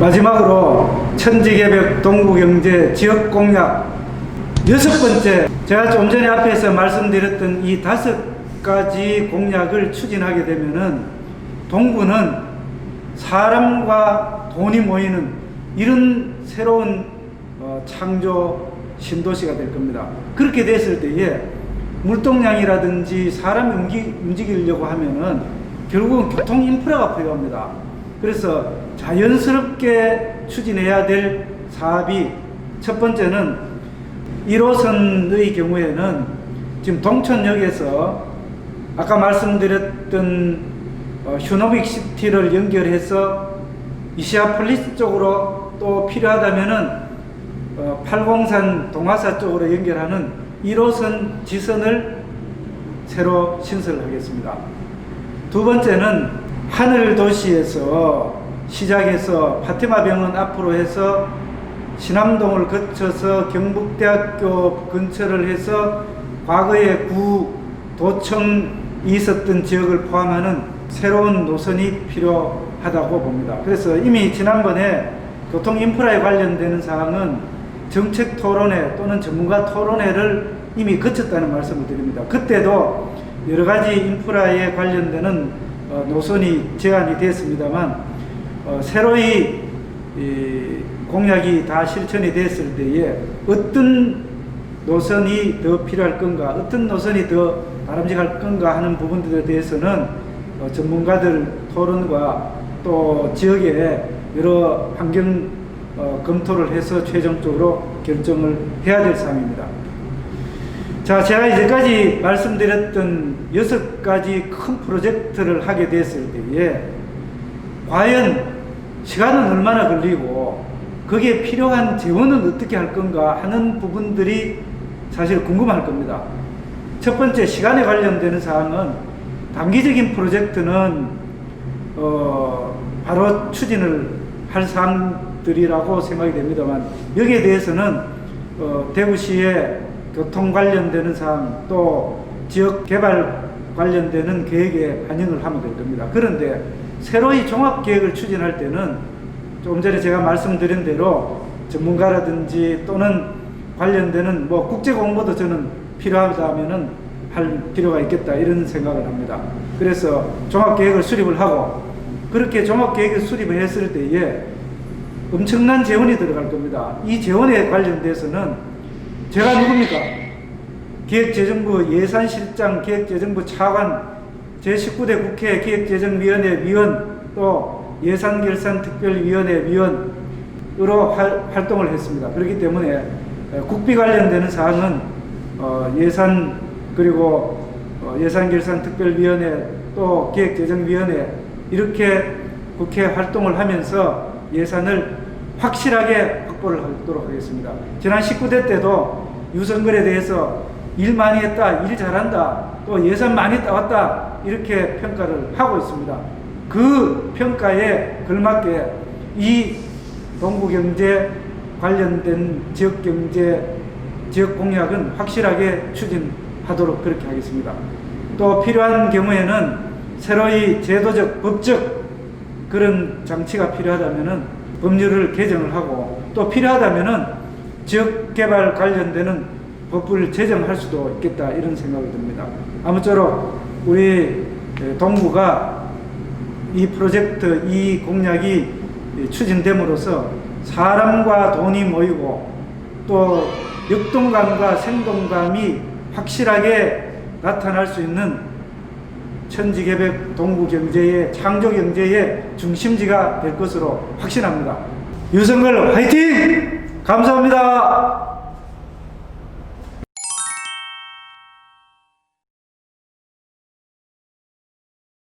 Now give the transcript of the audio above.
마지막으로 천지개벽 동구경제 지역 공약 여섯 번째 제가 좀 전에 앞에서 말씀드렸던 이 다섯 가지 공약을 추진하게 되면은 동구는 사람과 돈이 모이는 이런 새로운 어, 창조 신도시가 될 겁니다. 그렇게 됐을 때에 물동량이라든지 사람이 움직, 움직이려고 하면은 결국은 교통 인프라가 필요합니다. 그래서 자연스럽게 추진해야 될 사업이 첫 번째는 1호선의 경우에는 지금 동천역에서 아까 말씀드렸던 어, 휴노빅 시티를 연결해서 이시아폴리스 쪽으로 또 필요하다면은 어, 팔공산 동화사 쪽으로 연결하는 1호선 지선을 새로 신설하겠습니다. 두 번째는 하늘 도시에서 시작해서 파티마 병원 앞으로 해서 신암동을 거쳐서 경북대학교 근처를 해서 과거에 구 도청이 있었던 지역을 포함하는 새로운 노선이 필요하다고 봅니다. 그래서 이미 지난번에 교통 인프라에 관련되는 사항은 정책 토론회 또는 전문가 토론회를 이미 거쳤다는 말씀을 드립니다. 그때도 여러 가지 인프라에 관련되는 어, 노선이 제안이 됐습니다만 어, 새로이 이 공약이 다 실천이 됐을 때에 어떤 노선이 더 필요할 건가, 어떤 노선이 더 바람직할 건가 하는 부분들에 대해서는 어, 전문가들 토론과 또 지역의 여러 환경 어, 검토를 해서 최종적으로 결정을 해야 될 사항입니다. 자, 제가 이제까지 말씀드렸던 여섯 가지 큰 프로젝트를 하게 됐을 때에 과연 시간은 얼마나 걸리고 거기에 필요한 재원은 어떻게 할 건가 하는 부분들이 사실 궁금할 겁니다. 첫 번째 시간에 관련되는 사항은 단기적인 프로젝트는 어, 바로 추진을 할 사항들이라고 생각이 됩니다만 여기에 대해서는 어, 대구시의 교통 관련되는 사항 또 지역 개발 관련되는 계획에 반영을 하면 될 겁니다. 그런데 새로이 종합 계획을 추진할 때는 조금 전에 제가 말씀드린 대로 전문가라든지 또는 관련되는 뭐 국제 공모도 저는 필요하다면은 할 필요가 있겠다 이런 생각을 합니다. 그래서 종합 계획을 수립을 하고 그렇게 종합 계획을 수립을 했을 때에 엄청난 재원이 들어갈 겁니다. 이 재원에 관련돼서는 제가 누굽니까? 기획재정부 예산실장, 기획재정부 차관, 제19대 국회 기획재정위원회 위원, 또 예산결산특별위원회 위원으로 활, 활동을 했습니다. 그렇기 때문에 어, 국비 관련되는 사항은 어, 예산 그리고 어, 예산결산특별위원회 또 기획재정위원회 이렇게 국회 활동을 하면서 예산을 확실하게 확보를 하도록 하겠습니다. 지난 19대 때도 유선거에 대해서 일 많이 했다, 일 잘한다, 또 예산 많이 따왔다 이렇게 평가를 하고 있습니다. 그 평가에 걸맞게 이 동구경제 관련된 지역경제 지역 공약은 확실하게 추진하도록 그렇게 하겠습니다. 또 필요한 경우에는 새로이 제도적 법적 그런 장치가 필요하다면은 법률을 개정을 하고 또 필요하다면은 지역 개발 관련되는 법을 제정할 수도 있겠다 이런 생각이 듭니다. 아무쪼록 우리 동구가 이 프로젝트 이 공약이 추진됨으로써 사람과 돈이 모이고 또 역동감과 생동감이 확실하게 나타날 수 있는 천지개벽 동구 경제의 창조 경제의 중심지가 될 것으로 확신합니다. 유성걸 화이팅! 감사합니다.